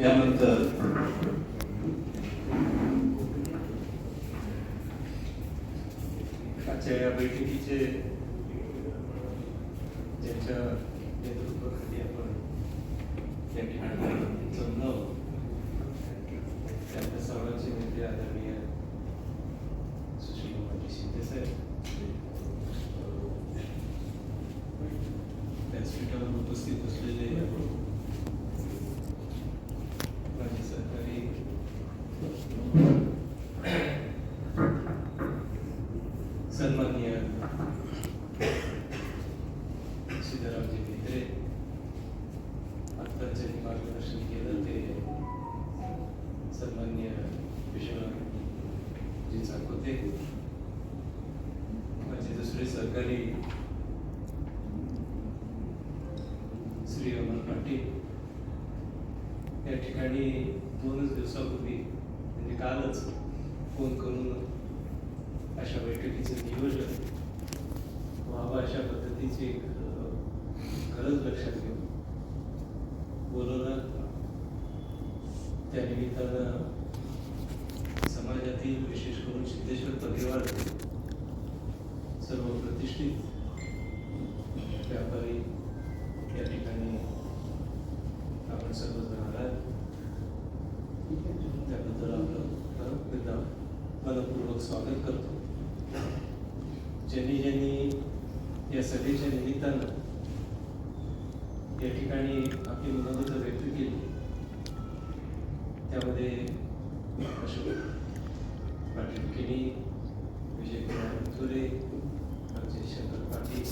यानंतर आजच्या uh, या बैठकीचे ज्यांच्या नेतृत्वाखाली आपण या ठिकाणी जमलो त्यांच्या सर्वांचे नेते आदरणीय सुशील माजी शिंदे साहेब व्यासपीठावर उपस्थित असलेले दुसरे श्री अमर पाटील. या ठिकाणी दोनच दिवसापूर्वी म्हणजे कालच फोन करून अशा बैठकीचं नियोजन व्हावं अशा पद्धतीची एक गरज लक्षात घेऊन बोलवलं. त्या निमित्तानं समाजातील विशेष करून सिद्धेश्वर परिवार सर्व प्रतिष्ठित. व्यापारी या ठिकाणी आपण सर्वजण आलात. त्याबद्दल आपलं मनपूर्वक स्वागत करतो. ज्यांनी ज्यांनी या सभेच्या निमित्तानं या ठिकाणी आपली मनोगत व्यक्त केली त्यामध्ये अशोक पाटील केणी विजयकुमार थोरे आमचे शंकर पाटील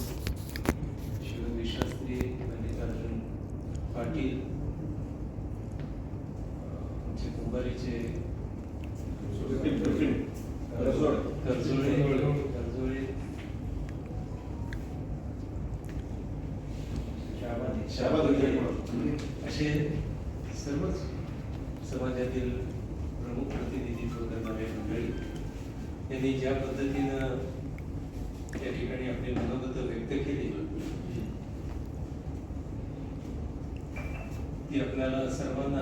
शिववी शास्त्री मल्लिकार्जुन पाटील आमचे कुंभारीचे असे सर्वच समाजातील प्रमुख प्रतिनिधित्व करणारे मंडळी यांनी ज्या पद्धतीनं या ठिकाणी आपले मनोगत व्यक्त केली. ती आपल्याला सर्वांना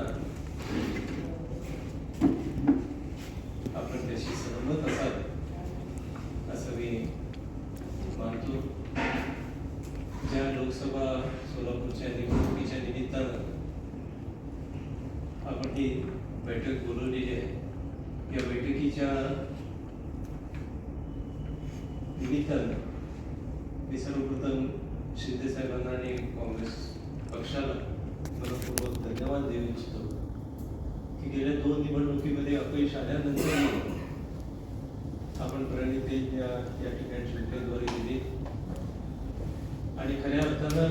आपण त्याशी सहमत असाल असं मी मानतो. ज्या लोकसभा सोलापूरच्या निवडणुकीच्या निमित्तानं आपण ही बैठक बोलवलेली आहे या बैठकीच्या निमित्तानं मी सर्वप्रथम शिंदे साहेबांना आणि काँग्रेस पक्षाला मनपूर्वक धन्यवाद देऊ इच्छितो. की गेल्या दोन निवडणुकीमध्ये अपयश आल्यानंतर आपण प्रणिती या या ठिकाणी उमेदवारी दिली. आणि खऱ्या अर्थानं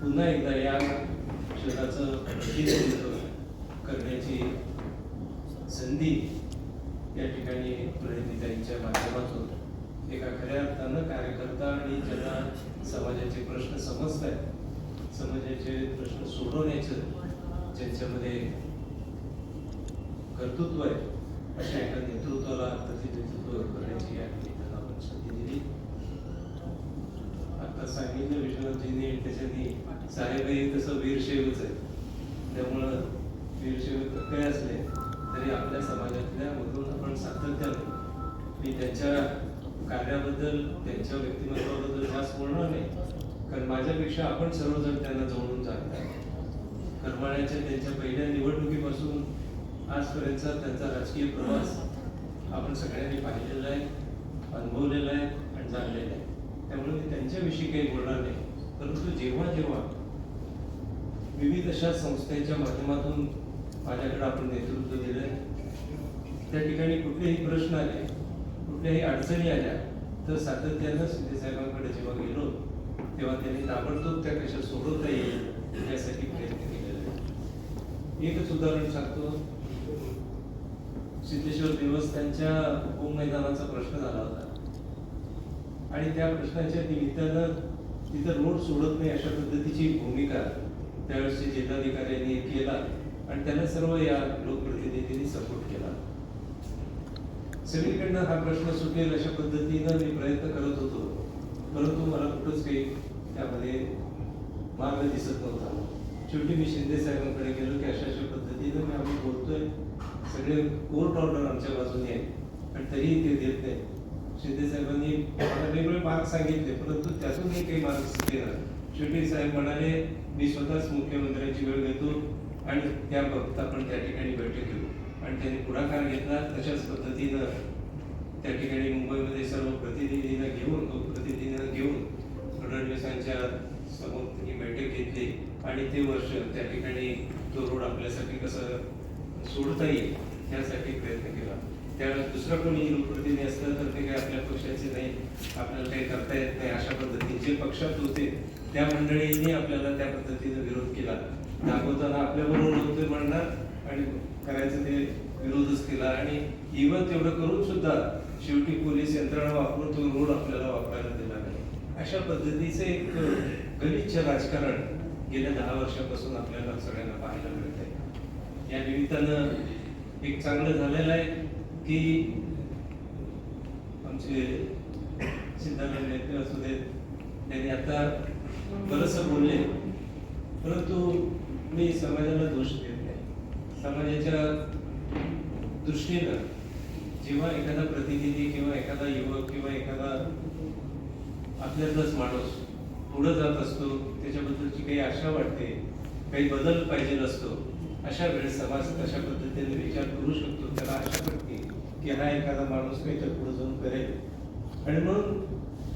पुन्हा एकदा या शहराचं प्रतिनिधित्व करण्याची संधी या ठिकाणी प्रणितीताईंच्या माध्यमातून एका खऱ्या अर्थानं कार्यकर्ता आणि ज्यांना समाजाचे प्रश्न समजत आहेत समाजाचे प्रश्न सोडवण्याचं ज्यांच्यामध्ये कर्तृत्व आहे अशा एका नेतृत्वाला प्रतिनिधित्व करण्याची आपण संधी दिली. आता सांगितलं विश्वनाथजींनी त्याच्यानी साहेबही तसं वीरशैवच आहे त्यामुळं वीरशैव काय असले तरी आपल्या समाजातल्या मधून आपण सातत्यानं मी त्यांच्या कार्याबद्दल त्यांच्या व्यक्तिमत्वाबद्दल जास्त बोलणार नाही. कारण माझ्यापेक्षा आपण सर्वजण त्यांना जवळून जाणता करमाळ्याच्या त्यांच्या पहिल्या निवडणुकीपासून आजपर्यंतचा त्यांचा राजकीय प्रवास आपण सगळ्यांनी पाहिलेला आहे अनुभवलेला आहे आणि जाणलेला आहे. त्यामुळे मी त्यांच्याविषयी काही बोलणार नाही. परंतु जेव्हा जेव्हा विविध अशा संस्थेच्या माध्यमातून माझ्याकडे आपण नेतृत्व दिलंय त्या ठिकाणी कुठलेही प्रश्न आले कुठल्याही अडचणी आल्या तर सातत्यानं सिद्धेसाहेबांकडे जेव्हा गेलो तेव्हा त्यांनी ताबडतोब त्या कशा सोडवता येईल यासाठी प्रयत्न केलेला आहे. एकच उदाहरण सांगतो. सिद्धेश्वर दिवस त्यांच्या होम मैदानाचा प्रश्न झाला होता. आणि त्या प्रश्नाच्या निमित्तानं तिथं रोड सोडत नाही अशा पद्धतीची भूमिका त्यावेळेसच्या जिल्हाधिकाऱ्यांनी केला आणि त्यांना सर्व या लोकप्रतिनिधींनी सपोर्ट केला. सगळीकडनं हा प्रश्न सुटेल अशा पद्धतीनं मी प्रयत्न करत होतो. परंतु मला कुठंच काही त्यामध्ये मार्ग दिसत नव्हता. शेवटी मी शिंदे साहेबांकडे गेलो की अशा अशा पद्धतीनं मी आम्ही बोलतोय. सगळे कोर्ट ऑर्डर आमच्या बाजूने आहे पण तरीही ते देत नाही शिंदे साहेबांनी मला वेगवेगळे मार्क सांगितले परंतु त्यातूनही काही मार्ग देणार शेवटी साहेब म्हणाले मी स्वतःच मुख्यमंत्र्यांची वेळ घेतो आणि त्या बाबतीत आपण त्या ठिकाणी बैठक घेऊ. आणि त्यांनी पुढाकार घेतला. तशाच पद्धतीनं त्या ठिकाणी मुंबईमध्ये सर्व प्रतिनिधींना घेऊन लोकप्रतिनिधींना घेऊन फडणवीसांच्या समोर त्यांनी बैठक घेतली. आणि ते वर्ष त्या ठिकाणी तो रोड आपल्यासाठी कसं सोडता येईल यासाठी प्रयत्न केला. त्यावेळेस दुसरा कोणी लोकप्रतिनिधी असलं तर ते काही आपल्या पक्षाचे नाही. आपल्याला काही करता येत नाही. अशा पद्धतीने जे पक्षात होते त्या मंडळींनी आपल्याला त्या पद्धतीने विरोध केला. दाखवताना आपल्याबरोबर होते म्हणणार आणि करायचं ते विरोधच केला आणि इव्हन तेवढं करून सुद्धा शेवटी पोलीस यंत्रणा वापरून तो रोड आपल्याला वापरायला दिला नाही अशा पद्धतीचे एक गलिच्छ राजकारण गेल्या दहा वर्षापासून आपल्याला सगळ्यांना पाहायला मिळत आहे या निमित्तानं एक चांगलं झालेलं आहे की आमचे सिद्धार्थ नेते असू देत त्यांनी आता बरंच बोलले. परंतु मी समाजाला दोष देत समाजाच्या दृष्टीनं जेव्हा एखादा प्रतिनिधी किंवा एखादा युवक किंवा एखादा आपल्यातलाच माणूस पुढे जात असतो त्याच्याबद्दलची काही आशा वाटते काही बदल पाहिजे असतो अशा वेळेस समाज कशा पद्धतीने विचार करू शकतो त्याला आशा वाटते की हा एखादा माणूस काहीतरी पुढे जाऊन करेल. आणि म्हणून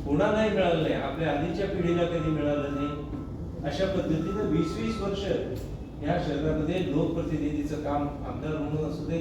कोणालाही मिळालं नाही आपल्या आधीच्या पिढीला कधी मिळालं नाही अशा पद्धतीनं वीस वीस वर्ष या शहरामध्ये लोकप्रतिनिधीचं काम आमदार म्हणून असू दे